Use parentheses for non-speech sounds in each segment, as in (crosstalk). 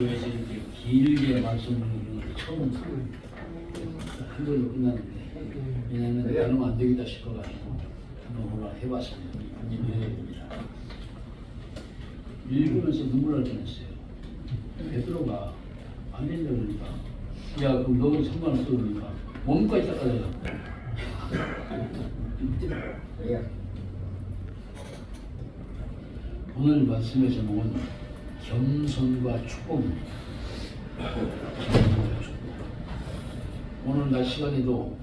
교회에서 이렇게 길게 말씀을 드리는 걸 처음 한 걸로 끝났는데 왜냐하면 그러면 안 되겠다 싶어가지고 한번 오늘 해봤습니다. 한입 해봅니다. 읽으면서 눈물 날 뻔했어요. 베드로가 안 된다 그러니까 야 그럼 너는 상관 없어 그러니까 몸까지 닦아달라고 (laughs) 오늘 말씀에서 나온 겸손과 축복입니다. 겸손과 축복. 오늘 낮 시간에도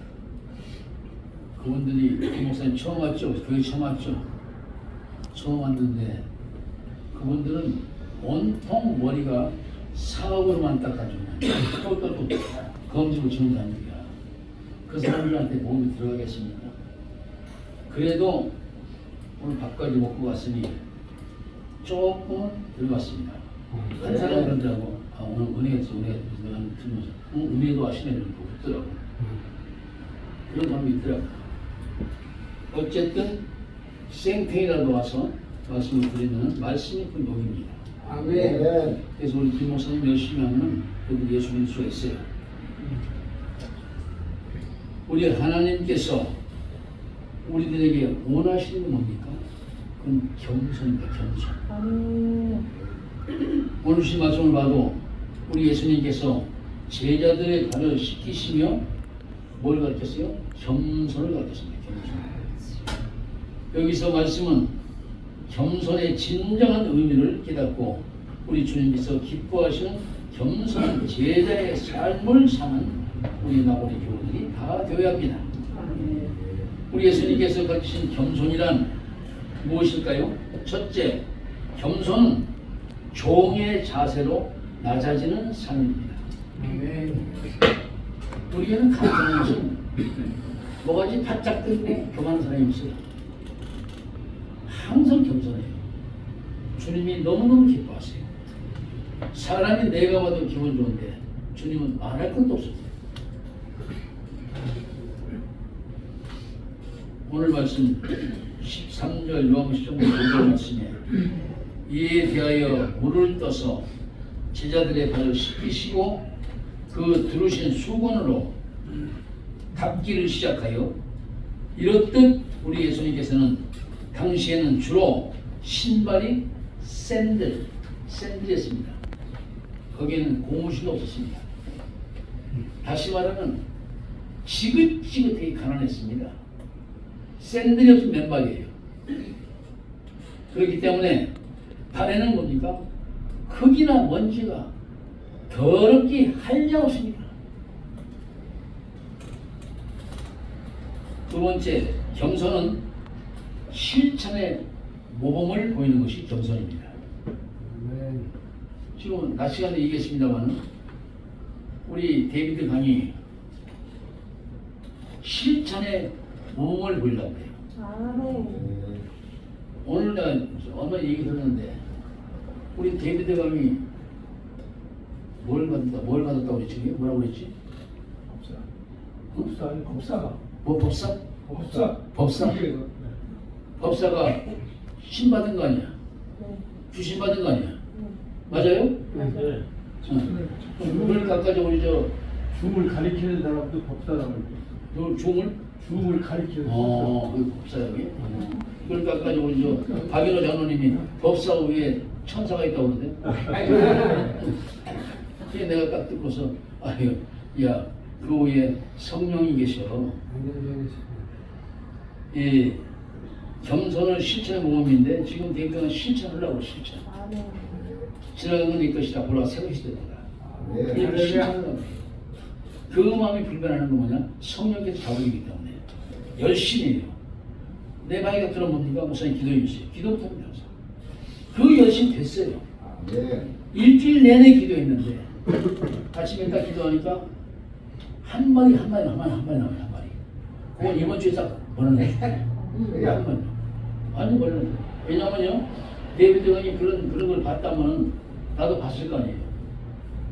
그분들이 김 목사님 처음 왔죠? 교회 처음 왔죠? 처음 왔는데 그분들은 온통 머리가 사업으로만 닦아주는 또또또 검지고 주는 사람들이야. 그 사람들한테 몸이 들어가겠습니까? 그래도 오늘 밥까지 먹고 왔으니 조금은 들어갔습니다. 한 사람 그러더라고. 아, 오늘 은혜했어, 은혜. 내가 들으면서, 어, 은혜도 하시네. 이러고 웃더라고. 그런 사람이 있더라고. 어쨌든, 생태이라도 와서 말씀을 드리는 말씀이 그 녹입니다. 아멘. 그래서 우리 김 목사님 열심히 하면 그래도 예수 믿을 수가 있어요. 우리 하나님께서 우리들에게 원하시는 게 뭡니까? 그건 겸손입니다, 겸손. (clears throat) 오늘 신 말씀을 봐도 우리 예수님께서 제자들의 발을 씻기시며 뭘 가르쳤어요? 겸손을 가르쳤습니다. 겸손. 여기서 말씀은 겸손의 진정한 의미를 깨닫고 우리 주님께서 기뻐하시는 겸손한 제자의 삶을 사는 우리 나고리 교우들이 다 되어야 합니다. 우리 예수님께서 가르치신 겸손이란 무엇일까요? 첫째, 겸손은 종의 자세로 낮아지는 삶입니다. 우리에는 감사한 것은 뭐가지 바짝 들고 교만한 사람이 없어요. 항상 겸손해요. 주님이 너무너무 기뻐하세요. 사람이 내가 봐도 기분 좋은데 주님은 말할 것도 없습니다. 오늘 말씀 13절 요한시종 5절 말씀에 이에 대하여 물을 떠서 제자들의 발을 씻기시고 그 두르신 수건으로 닦기를 시작하여 이렇듯 우리 예수님께서는 당시에는 주로 신발이 샌들, 샌들이었습니다. 거기에는 고무신도 없었습니다. 다시 말하면 지긋지긋하게 가난했습니다. 샌들이 없으면 맨발이에요. 그렇기 때문에 발에는 뭡니까? 흙이나 먼지가 더럽게 한량없습니다. 두 번째, 겸손은 실천의 모범을 보이는 것이 겸손입니다. 지금 낮 시간에 얘기했습니다만 우리 데이비드 강이 실천의 모범을 보이려고 해요. 오늘 내가 얼마 얘기 들었는데 우리 데이비드 강이 뭘 받았다, 뭘 받았다고 그랬지? 뭐라고 그랬지? 법사, 법사가. 뭐 법사? 법사. 법사? 법사가 신 받은 거 아니야? 주신 받은 거 아니야? 맞아요? 네. 응. 그걸 갖가지 우리 저 줌을 가리키는 사람도 법사라고 그러죠. 요 줌을 가리키는 어, 그 법사형이? 그러니까 아까 우리 저 박연호 장로님이 법사 위에 천사가 있다고 그러는데? (laughs) 그게 내가 딱 듣고서 아유 야 그 위에 성령이 계셔. 이 겸손을 실천의 모범인데 지금 대표는 실천하려고 실천. 지나간 건네 것이다. 보라 새 것이 이렇게 실천하려고. 그 마음이 불변하는 건 뭐냐? 성령께서 자극이기 때문에. 열심히 해요. 내 방에 들어 뭡니까? 목사님 기도해 주세요. 기도 못합니다 항상. 그 열심히 됐어요. 일주일 내내 기도했는데 아침에 딱 기도하니까 한 마리 한 마리 한 마리 한 마리 나와요 한 마리. 그건 이번 주에 딱 보내네 한 마리 아니 보내네 왜냐면요 데이비드 형이 그런 그런 걸 봤다면 나도 봤을 거 아니에요.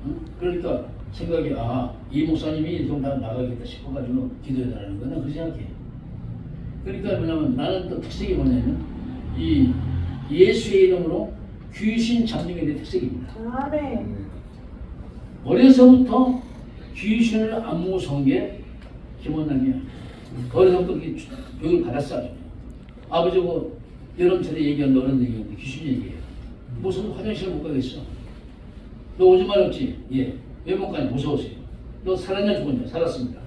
응? 그러니까 생각이 아 이 목사님이 좀다 나가겠다 싶어가지고 기도해달라는 거는 그렇게 생각해 그러니까 뭐냐면 나는 또 특색이 뭐냐면 이 예수의 이름으로 귀신 잡는 게 내 특색입니다 아멘. 어려서부터 귀신을 안 무서운 게 김원남이야. 어려서부터 그 교육을 받았어. 아버지고 여름철에 얘기한 어른 얘기하는데 귀신 얘기해요. 무슨 화장실 못 가겠어. 너 오지 말았지? 예. 가냐? 무서워서요. 너 살았냐 죽었냐? 살았습니다.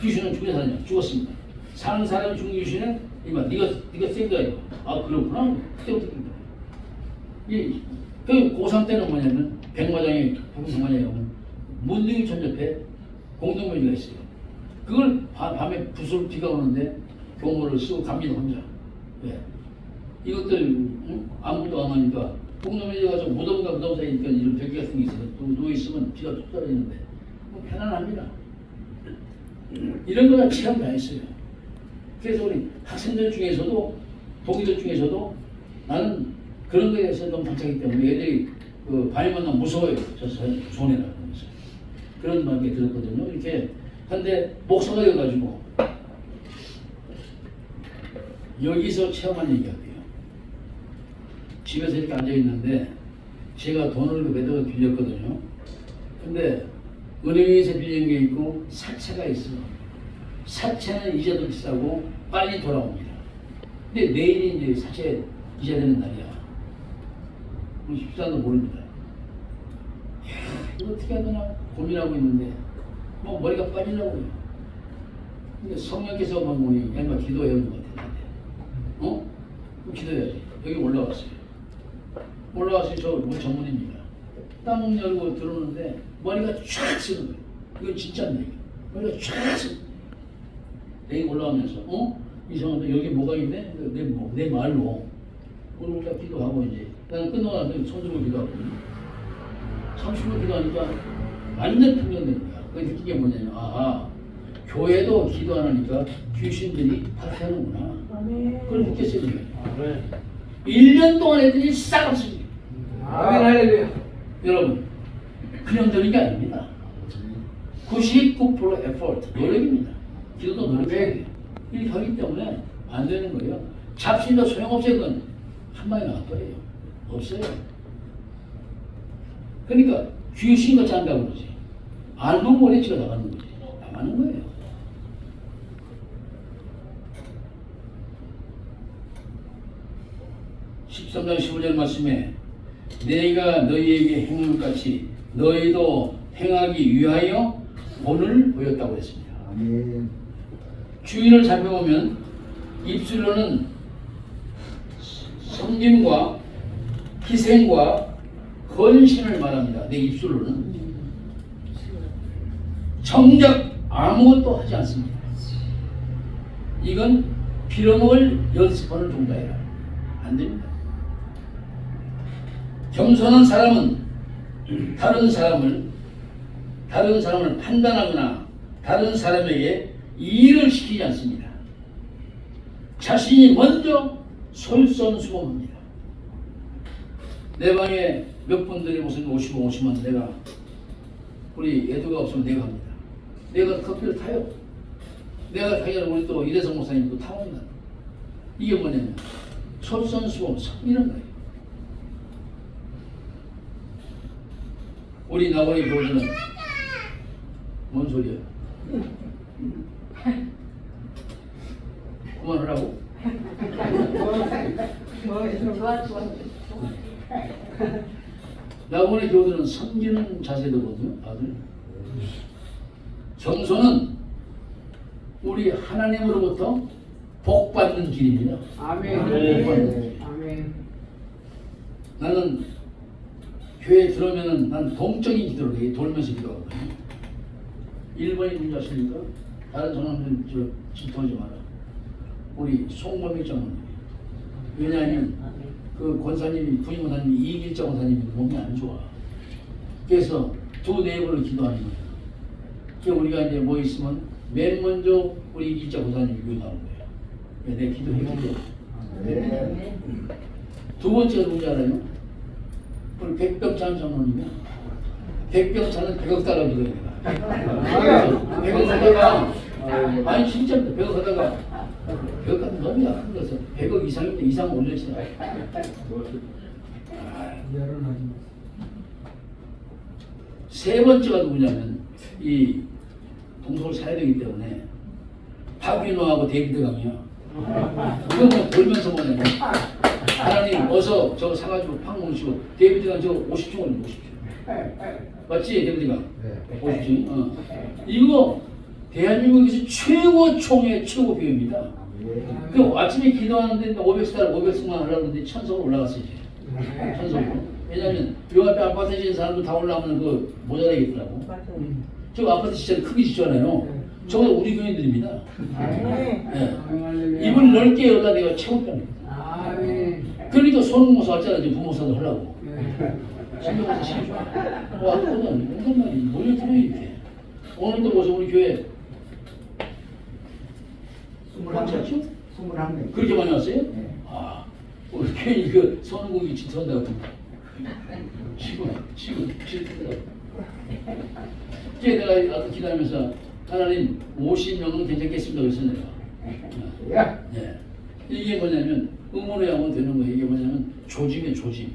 귀신은 죽여 살았냐? 죽었습니다. 사는 사람이 죽은 귀신은 이마 네가 네가 센 거예요. 아 그렇구나. 그때부터 그런 거예요. 이, 그 고3 때는 뭐냐면 백마장에 백마장에 가면 문둥이 천 옆에 공동묘지가 있어요. 그걸 밤, 밤에 붓을 비가 오는데 교모를 쓰고 갑니다 혼자. 왜? 이것들 응? 아무도 안 하니까 공 동묘지 가서 무덤과 무덤 사이니까 이런 벽기 같은 게 있어요. 또 누워 있으면 비가 툭 떨어지는데 뭐 편안합니다. 이런 거다 체험 다 했어요. 그래서 우리 학생들 중에서도 동기들 중에서도 나는 그런 거에 대해서 너무 박차기 때문에 애들이 그 밤에 만나면 무서워요. 저 손해라 그러면서 그런 말이 들었거든요. 이렇게 한데 목사가 되어가지고 여기서 체험한 얘기할게요. 집에서 이렇게 앉아 있는데 제가 돈을 몇 억을 빌렸거든요. 근데 은행에서 빌린 게 있고 사채가 있어. 사채는 이자도 비싸고 빨리 돌아옵니다. 근데 내일이 이제 사채 이자 되는 날이야. 뭐 십사도 모릅니다. 야, 이거 어떻게 해야 되나 고민하고 있는데 뭐 머리가 빠지려고요. 근데 성령께서 뭐 뭐니 얼마 기도해야 하는 것 같아. 어? 기도해야지. 여기 올라왔어요. 올라와서 저 우리 전문입니다. 땀 열고 들어오는데 머리가 쫙 쓰는 거예요. 이건 진짜인데 머리가 쫙 쓰는 거예요. 여기 올라오면서 어? 이상한데 여기 뭐가 있네? 내, 뭐, 내 말로 오늘 딱 기도하고 이제 나는 끝나고 들고 기도하거든요. 30분 기도하니까 완전 풍경된 거야. 그 느낀 게 뭐냐면 아 교회도 기도 안 하니까 귀신들이 파퇴하는구나. 그걸 느꼈어요. 제가. 아멘. 1년 동안 했더니 싹 없습니다. 아멘 할렐루야. 여러분 그냥 되는 게 아닙니다. 99% effort 노력입니다. 기도도 노력이에요. 이렇게 하기 때문에 안 되는 거예요. 잡신도 소용없어요. 그건 한 방에 나가버려요. 없어요. 그러니까 귀신 같이 한다고 그러지. 알고 모래 치가 나가는 거지. 나가는 거예요. 십삼 장 15절 말씀에 내가 너희에게 행한 것 같이 너희도 행하기 위하여 본을 보였다고 했습니다. 주인을 살펴보면 입술로는 섬김과 희생과 헌신을 말합니다. 내 입술로는 정작 아무것도 하지 않습니다. 이건 빌어먹을 연습하는 종자예요. 안 됩니다. 겸손한 사람은 다른 사람을 다른 사람을 판단하거나 다른 사람에게 일을 시키지 않습니다. 자신이 먼저 솔선수범합니다. 내 방에 몇 분들이 무슨 50원, 50원 내가 우리 애도가 없으면 내가 합니다. 내가 커피를 타요. 내가 타기를 우리 또 이래성 목사님도 타옵니다. 이게 뭐냐면 솔선수범 섬기는 거예요. 우리 나원이 교수는 뭔 소리야? 그만하라고? 나원의 교들은 섬기는 자세거든요, 아들. 겸손은 우리 하나님으로부터 복 받는 길입니다. 아멘 복 받는 길. 아멘 나는 교회 들어오면은 난 동적인 기도를 해 돌면서 기도하거든요. 1번이 누군지 아십니까? 다른 사람들은 저 질투하지 마라. 우리 송범희 장로님. 왜냐하면 그 권사님이 부임 권사님이 이길자 권사님이 몸이 안 좋아. 그래서 두 네번을 기도하는 거예요. 그 우리가 이제 뭐 있으면 맨 먼저 우리 이길자 권사님이 나오는 거예요. 내 기도해주고. 아멘. 두 번째가 누군지 알아요? 우리 백병찬 장로님이야. 백병찬은 백억 달러 기도해야 돼. 백억 하다가 아니 진짜 백억 하다가 백억 하면 너무 약한 거서 백억 이상인데 이상 마. 세 번째가 누구냐면 이 동서를 살야 되기 때문에 바비노하고 데이비드 강이요. 그거 뭐 돌면서 뭐냐면 하나님 어서 저거 사가지고 팍 먹으시고 데이비드 강 저거 50중 올려 50중. 맞지 데이비드 강? 네. 50중. 어. 이거 대한민국에서 최고 총의 최고 비입니다. 그 아침에 기도하는데 500달 500승만 하려고 하는데 천석으로 올라갔어 이제. 천석으로. 왜냐면 요 앞에 아파트 지은 사람들 다 올라오면 그 모자라겠더라고. 저 아파트 진짜 크게 짓잖아요. 저거 우리 교인들입니다. 예. 입을 넓게 열라 내가 최고입니다. 그러니까 손모사 왔잖아 지금 부모사도 하려고. 네. 신경에서 시켜줘. 왔거든. 이것만 몰려들어 이렇게. 오늘도 보세요 우리 교회 괜찮죠? 스물한 명. 그렇게 많이 왔어요? 네. 아, 우리 교회 이거 선우국이 질투한다고. 지금, 지금 질투더라고. 그게 내가 아까 기도하면서 하나님 50명은 괜찮겠습니다 그랬어 내가. 야. 예. 이게 뭐냐면 응원해야 하면 되는 거예요. 이게 뭐냐면 조짐이에요 조짐.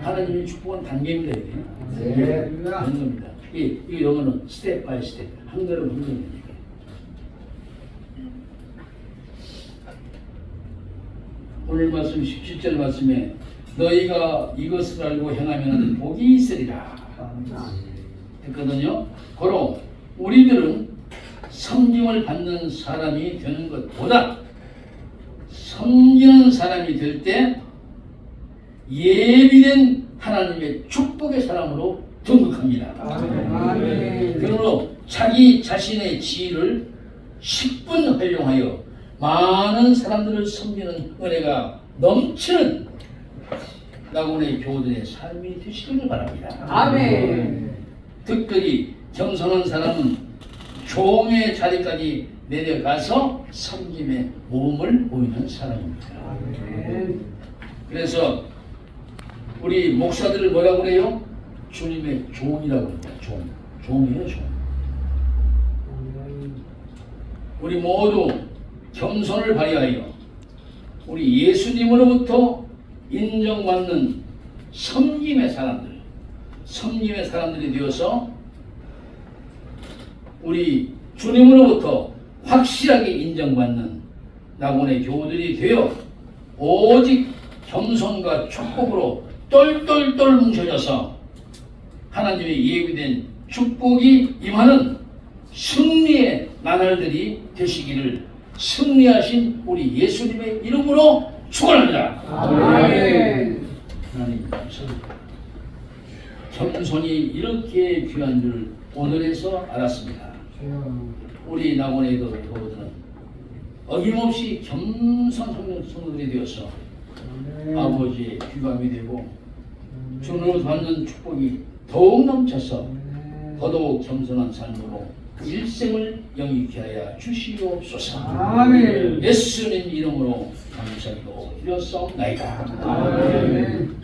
하나님의 축복은 단계입니다 이게. 네. 되는 겁니다. 이, 이 영어는 스텝 바이 스텝 한 걸음 한 걸음이니까. 오늘 말씀 17절 말씀에 너희가 이것을 알고 행하면 복이 있으리라 했거든요. 고로 우리들은 성경을 받는 사람이 되는 것보다 섬기는 사람이 될 때 예비된 하나님의 축복의 사람으로 등극합니다. 아멘. 그러므로 자기 자신의 지위를 10분 활용하여 많은 사람들을 섬기는 은혜가 넘치는 나군의 교우들의 삶이 되시기를 바랍니다. 아멘. 특별히 겸손한 사람은 종의 자리까지 내려가서 섬김의 모험을 보이는 사람입니다. 그래서 우리 목사들을 뭐라고 그래요? 주님의 종이라고 합니다. 종. 종이에요, 종. 우리 모두 겸손을 발휘하여 우리 예수님으로부터 인정받는 섬김의 사람들, 섬김의 사람들이 되어서 우리 주님으로부터 확실하게 인정받는 낙원의 교우들이 되어 오직 겸손과 축복으로 똘똘똘 뭉쳐져서 하나님의 예비된 축복이 임하는 승리의 나날들이 되시기를 승리하신 우리 예수님의 이름으로 축원합니다. 아멘. 하나님 감사합니다. 겸손이 이렇게 귀한 줄 오늘에서 알았습니다. 우리 낙원의 교우들은 어김없이 겸손 성도들이 되어서. 아버지의 귀감이 되고 주님을 받는 축복이 더욱 넘쳐서. 더더욱 겸손한 삶으로 일생을 영위케 하여 주시옵소서. 아멘. 예수님 이름으로 감사드리고 기도하옵나이다. 아멘.